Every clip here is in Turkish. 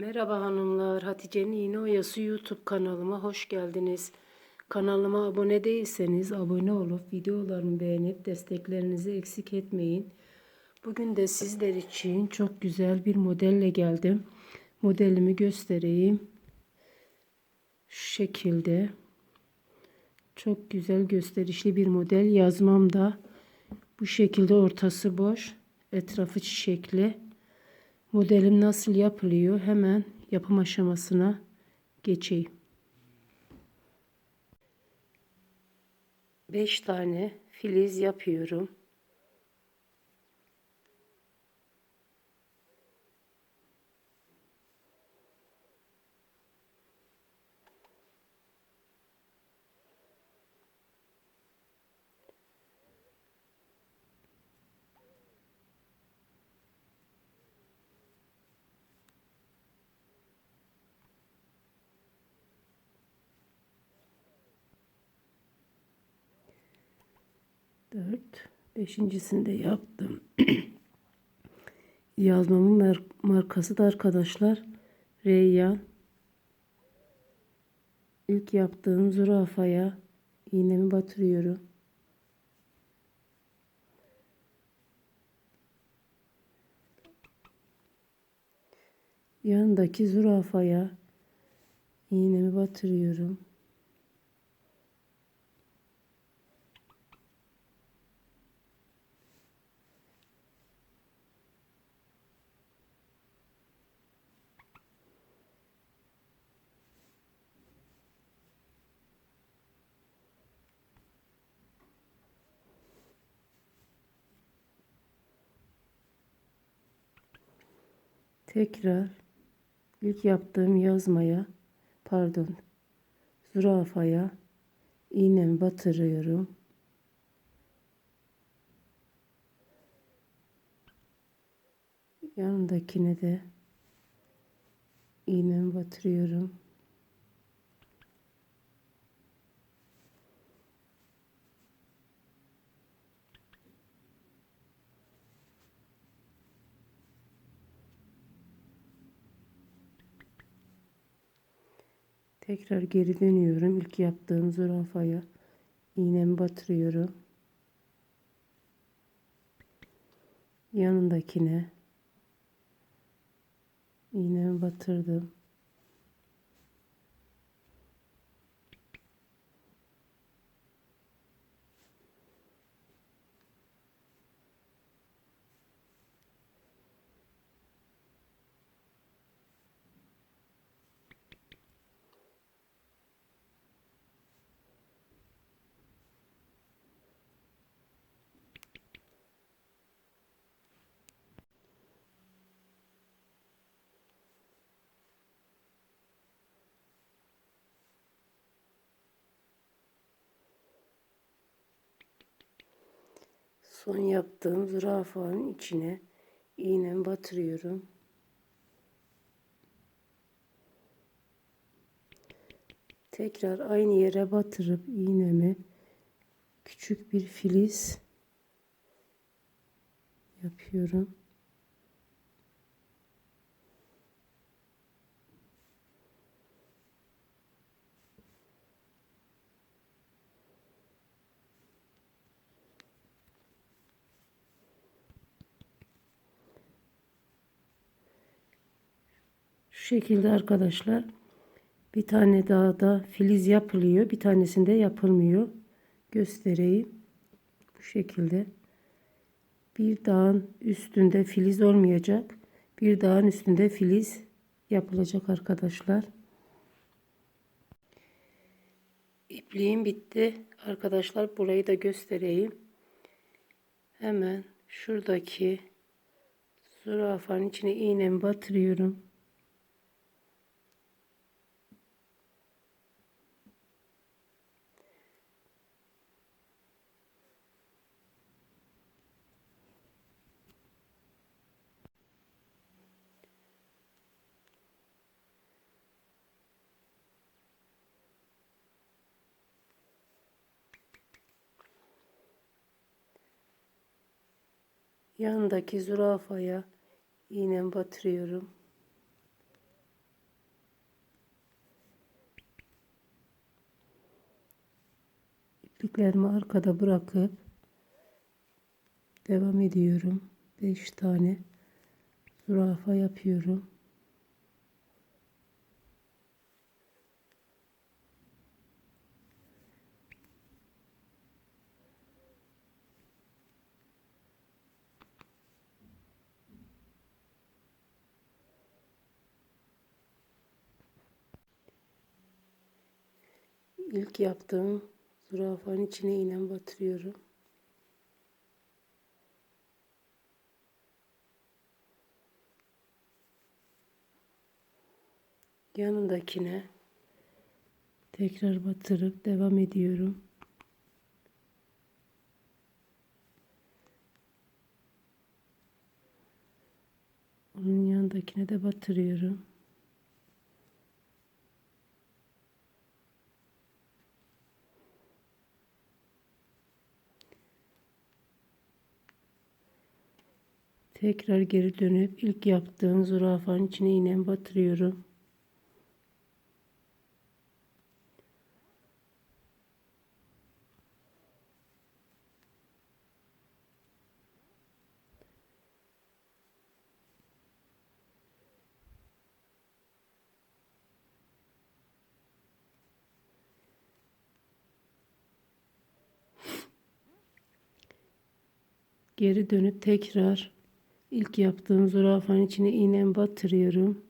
Merhaba hanımlar, Hatice'nin İğne Oyası YouTube kanalıma hoş geldiniz. Kanalıma abone değilseniz abone olup videolarımı beğenip desteklerinizi eksik etmeyin. Bugün de sizler için çok güzel bir modelle geldim. Modelimi göstereyim. Şu şekilde. Çok güzel gösterişli bir model. Yazmam da bu şekilde ortası boş, etrafı çiçekli. Modelim nasıl yapılıyor? Hemen yapım aşamasına geçeyim. 5 tane filiz yapıyorum. Dört. Beşincisini de yaptım. Yazmamın mar- markası da arkadaşlar Reyyan. İlk yaptığım zürafaya iğnemi batırıyorum. Yanındaki zürafaya iğnemi batırıyorum. Tekrar ilk yaptığım yazmaya pardon zürafaya iğnemi batırıyorum. Yanındakine de iğnemi batırıyorum. Tekrar geri dönüyorum. İlk yaptığım zürafaya iğnemi batırıyorum. Yanındakine iğnemi batırdım. Son yaptığım zürafanın içine iğnemi batırıyorum. Tekrar aynı yere batırıp iğnemi küçük bir filiz yapıyorum. Şekilde arkadaşlar bir tane daha da filiz yapılıyor. Bir tanesinde yapılmıyor. Göstereyim. Bu şekilde. Bir dağın üstünde filiz olmayacak. Bir dağın üstünde filiz yapılacak arkadaşlar. İpliğim bitti. Arkadaşlar burayı da göstereyim. Hemen şuradaki zürafanın içine iğnemi batırıyorum. Yandaki zürafaya iğnem batırıyorum. İpliklerimi arkada bırakıp devam ediyorum. 5 tane zürafa yapıyorum. İlk yaptığım zürafanın içine iğnem batırıyorum. Yanındakine tekrar batırıp devam ediyorum. Onun yanındakine de batırıyorum. Tekrar geri dönüp ilk yaptığım zürafanın içine iğnemi batırıyorum. Geri dönüp tekrar ilk yaptığım zürafanın içine iğnemi batırıyorum.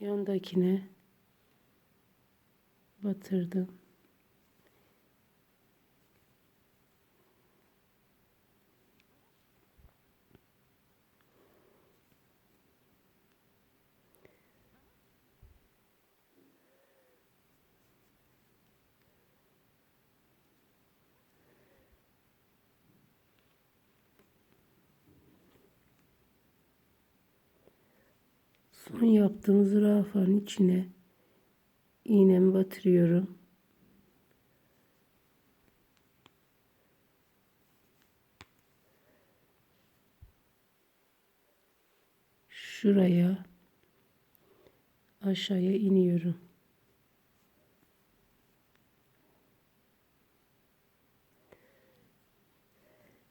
Yandakine batırdım. Son yaptığım zürafanın içine iğnemi batırıyorum. Şuraya aşağıya iniyorum.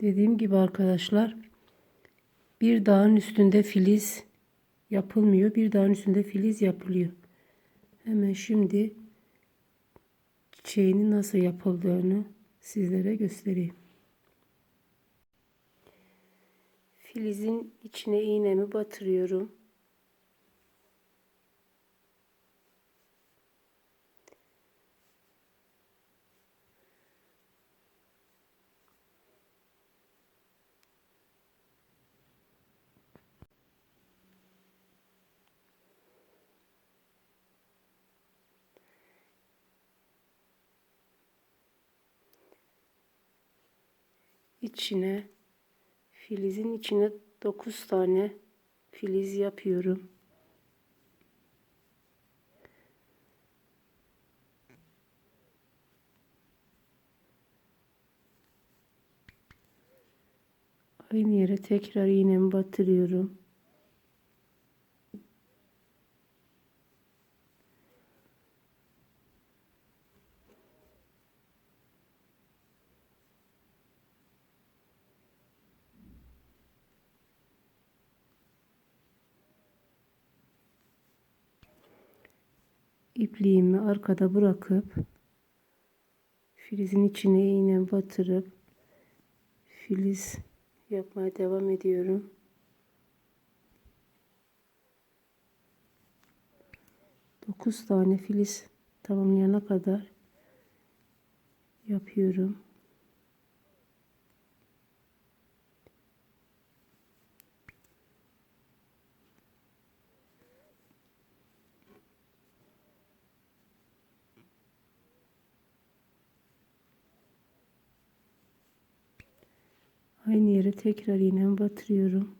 Dediğim gibi arkadaşlar bir dağın üstünde filiz yapılmıyor. Bir dağın üstünde filiz yapılıyor. Hemen şimdi çiçeğinin nasıl yapıldığını sizlere göstereyim. Filizin içine iğnemi batırıyorum. İçine filizin içine 9 tane filiz yapıyorum. Aynı yere tekrar iğnemi batırıyorum. İpliğimi arkada bırakıp filizin içine iğne batırıp filiz yapmaya devam ediyorum. Dokuz tane filiz tamamlayana kadar yapıyorum. Aynı yere tekrar iğnemi batırıyorum.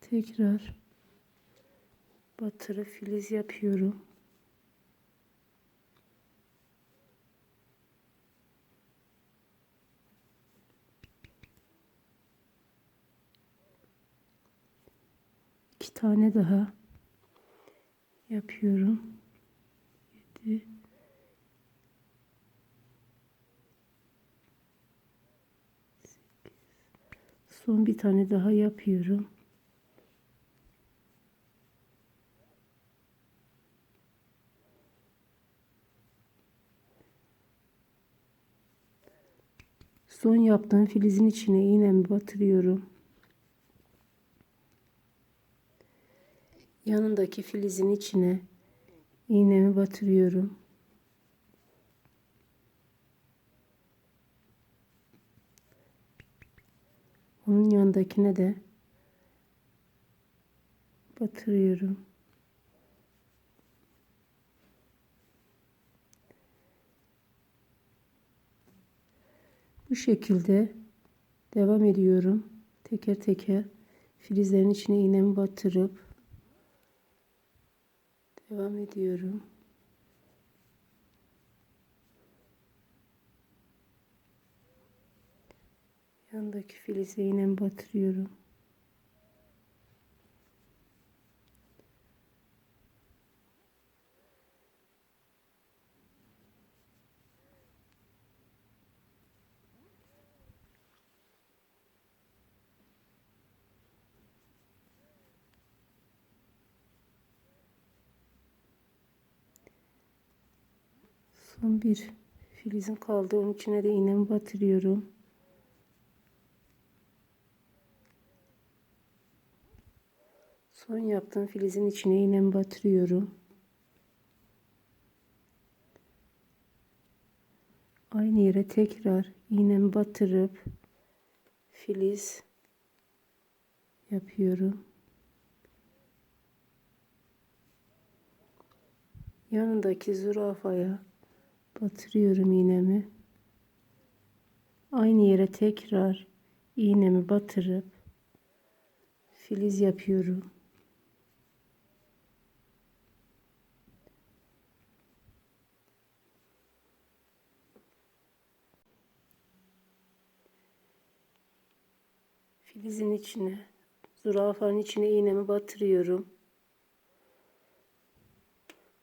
Tekrar batırı filiz yapıyorum. İki tane daha yapıyorum. Yedi. Sekiz. Son bir tane daha yapıyorum. Son yaptığım filizin içine iğnemi batırıyorum. Yanındaki filizin içine iğnemi batırıyorum. Onun yanındakine de batırıyorum. Bu şekilde devam ediyorum. Teker teker filizlerin içine iğnemi batırıp devam ediyorum. Yandaki filize iğnemi batırıyorum. Son bir filizin kaldı. Onun içine de iğnemi batırıyorum. Son yaptığım filizin içine iğnemi batırıyorum. Aynı yere tekrar iğnemi batırıp filiz yapıyorum. Yanındaki zürafaya batırıyorum iğnemi. Aynı yere tekrar iğnemi batırıp filiz yapıyorum. Filizin içine, zürafanın içine iğnemi batırıyorum.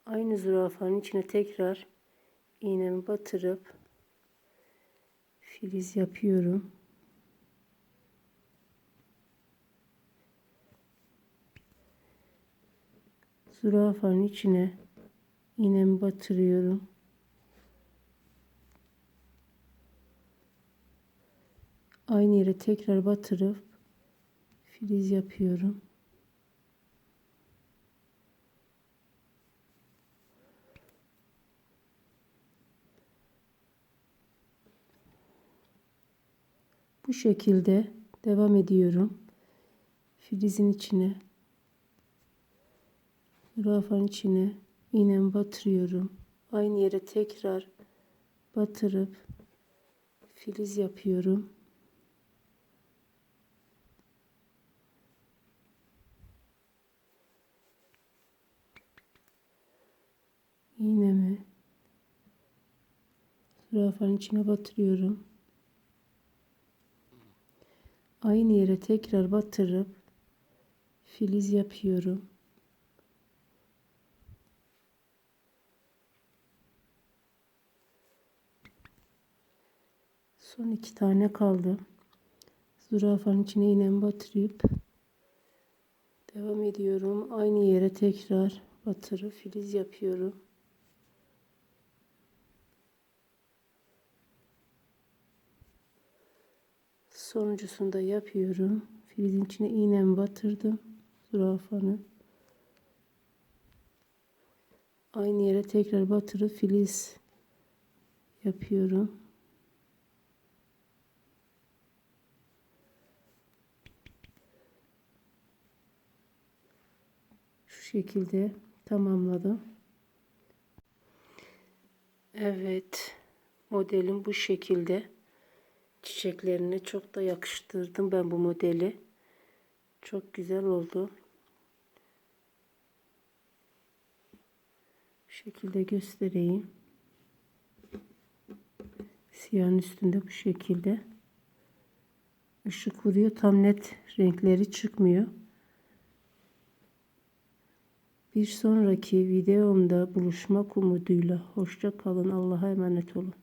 Aynı zürafanın içine tekrar iğnemi batırıp filiz yapıyorum. Zürafanın içine iğnemi batırıyorum. Aynı yere tekrar batırıp filiz yapıyorum. Bu şekilde devam ediyorum. Filizin içine, zürafanın içine iğnemi batırıyorum. Aynı yere tekrar batırıp filiz yapıyorum. iğnemi zürafanın içine batırıyorum. Aynı yere tekrar batırıp filiz yapıyorum. Son iki tane kaldı. Zürafanın içine iğnemi batırıp devam ediyorum. Aynı yere tekrar batırıp filiz yapıyorum. Sonuncusunu da yapıyorum. Filizin içine iğnemi batırdım. Zürafanın. Aynı yere tekrar batırıp filiz yapıyorum. Şu şekilde tamamladım. Evet. Modelim bu şekilde çiçeklerine çok da yakıştırdım ben bu modeli. Çok güzel oldu. Bu şekilde göstereyim. Siyahın üstünde bu şekilde. Işık vuruyor. Tam net renkleri çıkmıyor. Bir sonraki videomda buluşmak umuduyla hoşça kalın. Allah'a emanet olun.